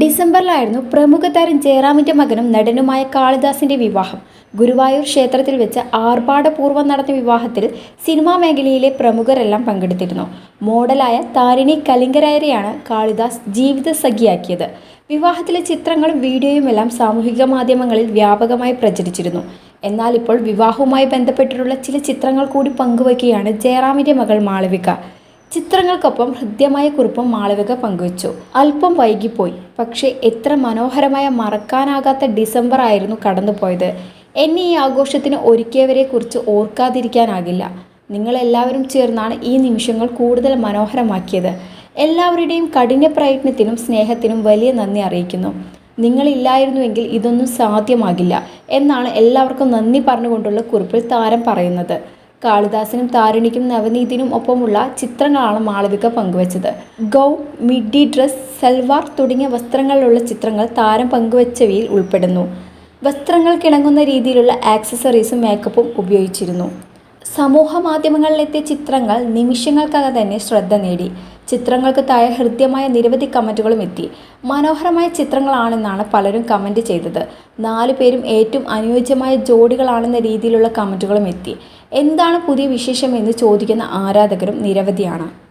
ഡിസംബറിലായിരുന്നു പ്രമുഖ താരം ജയറാമിന്റെ മകനും നടനുമായ കാളിദാസിന്റെ വിവാഹം. ഗുരുവായൂർ ക്ഷേത്രത്തിൽ വെച്ച് ആർഭാടപൂർവം നടന്ന വിവാഹത്തിൽ സിനിമാ മേഖലയിലെ പ്രമുഖരെല്ലാം പങ്കെടുത്തിരുന്നു. മോഡലായ താരിണി കലിംഗരായരെയാണ് കാളിദാസ് ജീവിത സഖിയാക്കിയത്. വിവാഹത്തിലെ ചിത്രങ്ങളും വീഡിയോയുമെല്ലാം സാമൂഹിക മാധ്യമങ്ങളിൽ വ്യാപകമായി പ്രചരിച്ചിരുന്നു. എന്നാൽ ഇപ്പോൾ വിവാഹവുമായി ബന്ധപ്പെട്ടിട്ടുള്ള ചില ചിത്രങ്ങൾ കൂടി പങ്കുവയ്ക്കുകയാണ് ജയറാമിന്റെ മകൾ മാളവിക. ചിത്രങ്ങൾക്കൊപ്പം ഹൃദ്യമായ കുറിപ്പും മാളവിക പങ്കുവച്ചു. അല്പം വൈകിപ്പോയി. പക്ഷേ എത്ര മനോഹരമായ മറക്കാനാകാത്ത ഡിസംബർ ആയിരുന്നു കടന്നുപോയത്. എന്നെ ഈ ആഘോഷത്തിന് ഒരുക്കിയവരെക്കുറിച്ച് ഓർക്കാതിരിക്കാനാകില്ല. നിങ്ങളെല്ലാവരും ചേർന്നാണ് ഈ നിമിഷങ്ങൾ കൂടുതൽ മനോഹരമാക്കിയത്. എല്ലാവരുടെയും കഠിന പ്രയത്നത്തിനും സ്നേഹത്തിനും വലിയ നന്ദി അറിയിക്കുന്നു. നിങ്ങളില്ലായിരുന്നുവെങ്കിൽ ഇതൊന്നും സാധ്യമാകില്ല എന്നാണ് എല്ലാവർക്കും നന്ദി പറഞ്ഞുകൊണ്ടുള്ള കുറിപ്പിൽ താരം പറയുന്നത്. കാളിദാസനും താരിണിക്കും നവനീതിനും ഒപ്പമുള്ള ചിത്രങ്ങളാണ് മാളവിക പങ്കുവച്ചത്. ഗൗൺ മിഡി ഡ്രസ് സൽവാർ തുടങ്ങിയ വസ്ത്രങ്ങളിലുള്ള ചിത്രങ്ങൾ താരം പങ്കുവച്ചവയിൽ ഉൾപ്പെടുന്നു. വസ്ത്രങ്ങൾക്കിണങ്ങുന്ന രീതിയിലുള്ള ആക്സസറീസും മേക്കപ്പും ഉപയോഗിച്ചിരുന്നു. സമൂഹ മാധ്യമങ്ങളിലെത്തിയ ചിത്രങ്ങൾ നിമിഷങ്ങൾക്കകം തന്നെ ശ്രദ്ധ നേടി. ചിത്രങ്ങൾക്ക് താഴെ ഹൃദ്യമായ നിരവധി കമന്റുകളും എത്തി. മനോഹരമായ ചിത്രങ്ങളാണെന്നാണ് പലരും കമന്റ് ചെയ്തത്. നാല് പേരും ഏറ്റവും അനുയോജ്യമായ ജോഡികളാണെന്ന രീതിയിലുള്ള കമന്റുകളും എത്തി. എന്താണ് പുതിയ വിശേഷം എന്ന് ചോദിക്കുന്ന ആരാധകരും നിരവധിയാണ്.